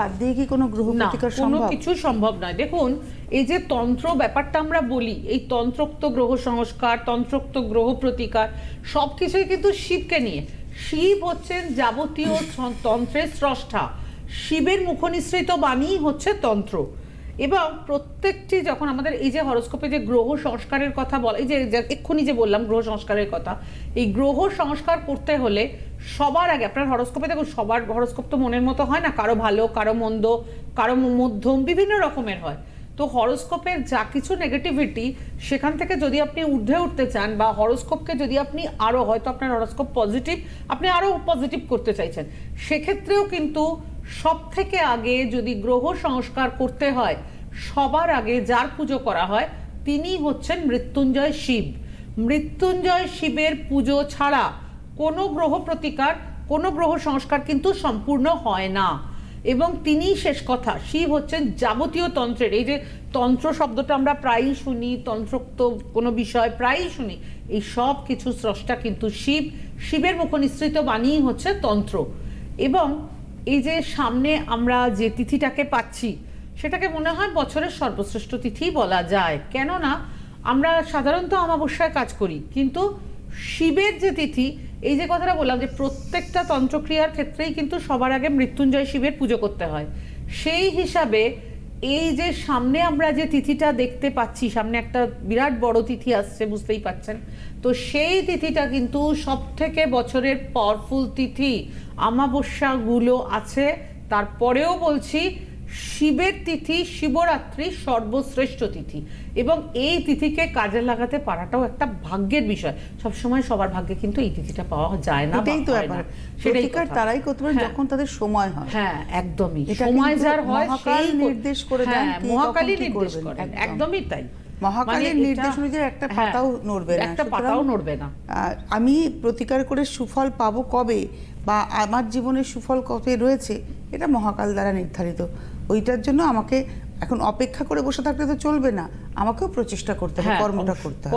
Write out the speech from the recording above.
বাদ দিয়ে কি কোনো গ্রহ প্রতিকার কোনো সম্ভব? কিছু সম্ভব নয়। দেখুন এই যে তন্ত্র ব্যাপারটা আমরা বলি এই তন্ত্রোক্ত গ্রহ সংস্কার তন্ত্রোক্ত গ্রহ প্রতিকার সব কিছুই কিন্তু শিবকে নিয়ে। শিব হচ্ছেন যাবতীয় তন্ত্রের স্রষ্টা। শিবের মুখনিসৃত বাণী হচ্ছে তন্ত্র। এবং প্রত্যেকটি যখন আমাদের এই যে হরস্কোপে যে গ্রহ সংস্কারের কথা বলা, এই যে এক্ষুনি যে বললাম গ্রহ সংস্কারের কথা, এই গ্রহ সংস্কার করতে হলে সবার আগে, আপনার হরস্কোপে দেখুন, সবার হরস্কোপ তো মনের মতো হয় না, কারও ভালো, কারও মন্দ, কারও মধ্যম, বিভিন্ন রকমের হয়। তো হরস্কোপের যা কিছু নেগেটিভিটি সেখান থেকে যদি আপনি ঊর্ধ্বে উঠতে চান বা হরস্কোপকে যদি আপনি আরও হয়তো আপনার হরস্কোপ পজিটিভ আপনি আরও পজিটিভ করতে চাইছেন, সেক্ষেত্রেও কিন্তু সব থেকে আগে যদি গ্রহ সংস্কার করতে হয়, সবার আগে যার পুজো করা হয় তিনি হচ্ছেন মৃত্যুঞ্জয় শিব। মৃত্যুঞ্জয় শিবের পুজো ছাড়া কোনো গ্রহ প্রতিকার, কোনো গ্রহ সংস্কার কিন্তু সম্পূর্ণ হয় না। এবং তিনিই শেষ কথা, শিব হচ্ছেন যাবতীয় তন্ত্রের। এই যে তন্ত্র শব্দটা আমরা প্রায়ই শুনি, তন্ত্রোক্ত কোনো বিষয় প্রায়ই শুনি, এই সব কিছু স্রষ্টা কিন্তু শিব। শিবের মুখনিসৃত বাণীই হচ্ছে তন্ত্র। এবং এই যে সামনে আমরা যে তিথিটাকে পাচ্ছি, সেটাকে মনে হয় বছরের সর্বশ্রেষ্ঠ তিথি বলা যায়। কেননা, আমরা সাধারণত অমাবস্যায় কাজ করি, কিন্তু শিবের যে তিথি, এই যে কথাটা বললাম যে প্রত্যেকটা তন্ত্রক্রিয়ার ক্ষেত্রেই কিন্তু সবার আগে মৃত্যুঞ্জয় শিবের পুজো করতে হয়। সেই হিসাবে এই যে সামনে আমরা যে তিথিটা দেখতে পাচ্ছি, সামনে একটা বিরাট বড় তিথি আসছে, বুঝতেই পাচ্ছেন তো সেই তিথিটা কিন্তু সব থেকে বছরের পাওয়ারফুল তিথি, আমাবস্যাগুলো আছে। তারপরেও বলছি শিবের তিথি শিবরাত্রি সর্বশ্রেষ্ঠ তিথি। এবং এই তিথিকে কাজে লাগাতে পারাটাও একটা ভাগ্যের বিষয়। সবসময় সবার ভাগ্যে কিন্তু এই তিথিটা পাওয়া যায় না এটাই তো ব্যাপার। সেটাই তারাই করতে পারে হ্যাঁ। যখন তাদের সময় হয়। হ্যাঁ একদমই। সময় যার হয় সেই নির্দেশ করে দেন হ্যাঁ, কি নির্দেশ করেন। একদমই তাই। মহাকালের মানে নির্দেশ অনুযায়ী একটা হ্যাঁ, পাতাও নড়বে না। একটা পাতাও নড়বে না। আমি প্রতিকার করে সুফল পাবো কবে বা আমার জীবনের সুফল কবে রয়েছে এটা মহাকাল দ্বারা নির্ধারিত। ওইটার জন্য আমাকে এখন অপেক্ষা করে বসে থাকলে তো চলবে না। আমাকেও প্রচেষ্টা করতে হবে হ্যাঁ, কর্মটা করতে হবে।